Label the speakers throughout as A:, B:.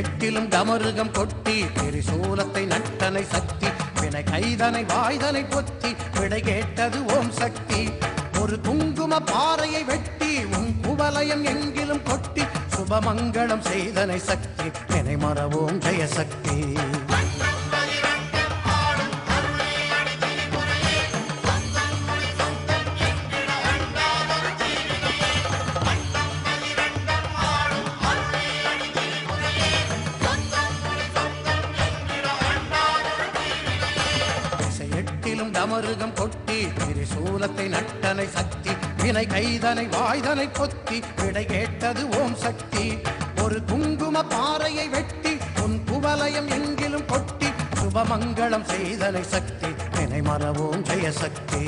A: எட்டிலும் டமருகம் கொட்டி திரிசூலத்தை நட்டனை சக்தி வினை கைதனை வாய்தனை கொத்தி விடை கேட்டது ஓம் சக்தி. ஒரு குங்கும பாறையை வெட்டி உன் குவலயம் எங்கிலும் கொட்டி சுபமங்கலம் செய்தனை சக்தி வினை மறவோம் ஜெயசக்தி. திசை டமருகம் கொட்டி திரிசூலத்தை நட்டனை சக்தி வினை கைதனை வாய்தனை பொத்தி விடை கேட்டது ஓம் சக்தி. ஒரு குங்கும பாறையை வெட்டி உன் குவலயம் எங்கிலும் கொட்டி சுபமங்கலம் செய்தனை சக்தி வினை மறவோம் ஜெயசக்தி.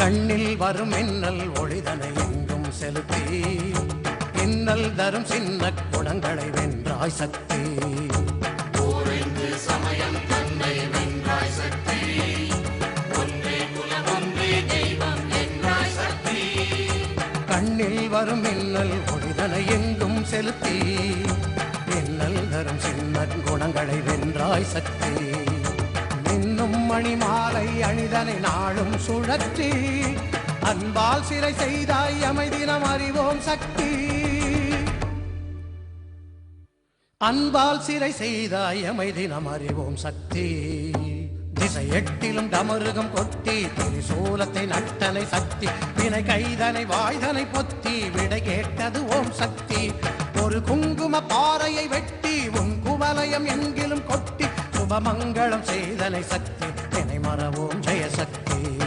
A: கண்ணில் வரும் மின்னல் ஒளிதனை எங்கும் செலுத்தி. இன்னல் தரும் சின்ன குணங்களை வென்றாய் சக்தி.
B: சமயம் தன்னை வென்றாய் சக்தி.
A: கண்ணில் வரும் மின்னல் ஒளிதனை எங்கும் செலுத்தி. இன்னல் தரும் சின்ன குணங்களை வென்றாய் சக்தி. மணி மாலை அணிதனை நாளும் சுழற்றி அன்பால் சிறை செய்தாய் அமைதினம் அறிவோம் சக்தி. அன்பால் சிறை செய்தாய் அமைதினம் அறிவோம் சக்தி. திசை எட்டிலும் டமருகம் கொட்டி திரிசூலத்தை நட்டனை சக்தி. வினை கைதனை வாய்தனை பொத்தி விடை கேட்டது ஓம் சக்தி. ஒரு குங்கும பாறையை வெட்டி உன் குவலயம் எங்கிலும் கொட்டி சுபமங்களம் செய்தனை சக்தி. మరవో
B: ఓం జయ శక్తి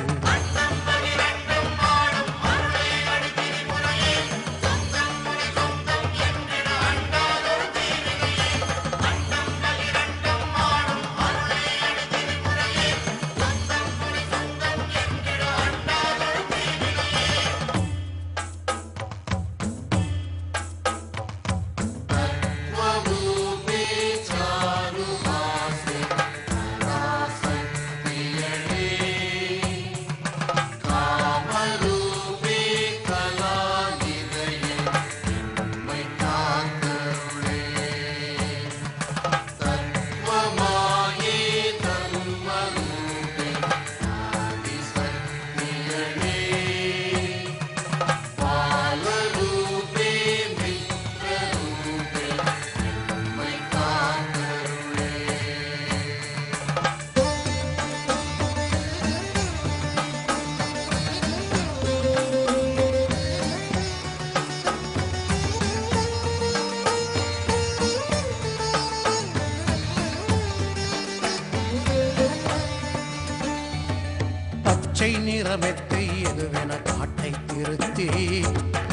A: பச்சை நிறமெத்தை எதுவென காட்டை திருத்தி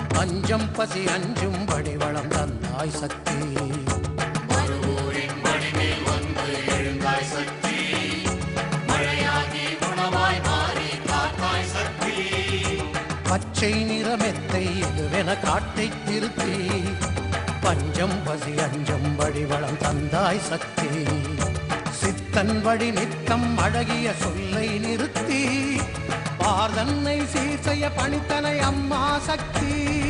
A: பஞ்சம் பசி அஞ்சும் வடிவளம் தந்தாய்
B: சக்தி.
A: பச்சை நிறமெத்தை எதுவென காட்டை திருத்தி பஞ்சம் பசி அஞ்சம் வடிவளம் தந்தாய் சக்தி. சித்தன் வழி நித்தம் அழகிய சொல்லை நிறுத்தி பார்தன்னை சீர் செய்ய பணித்தனை அம்மா சக்தி.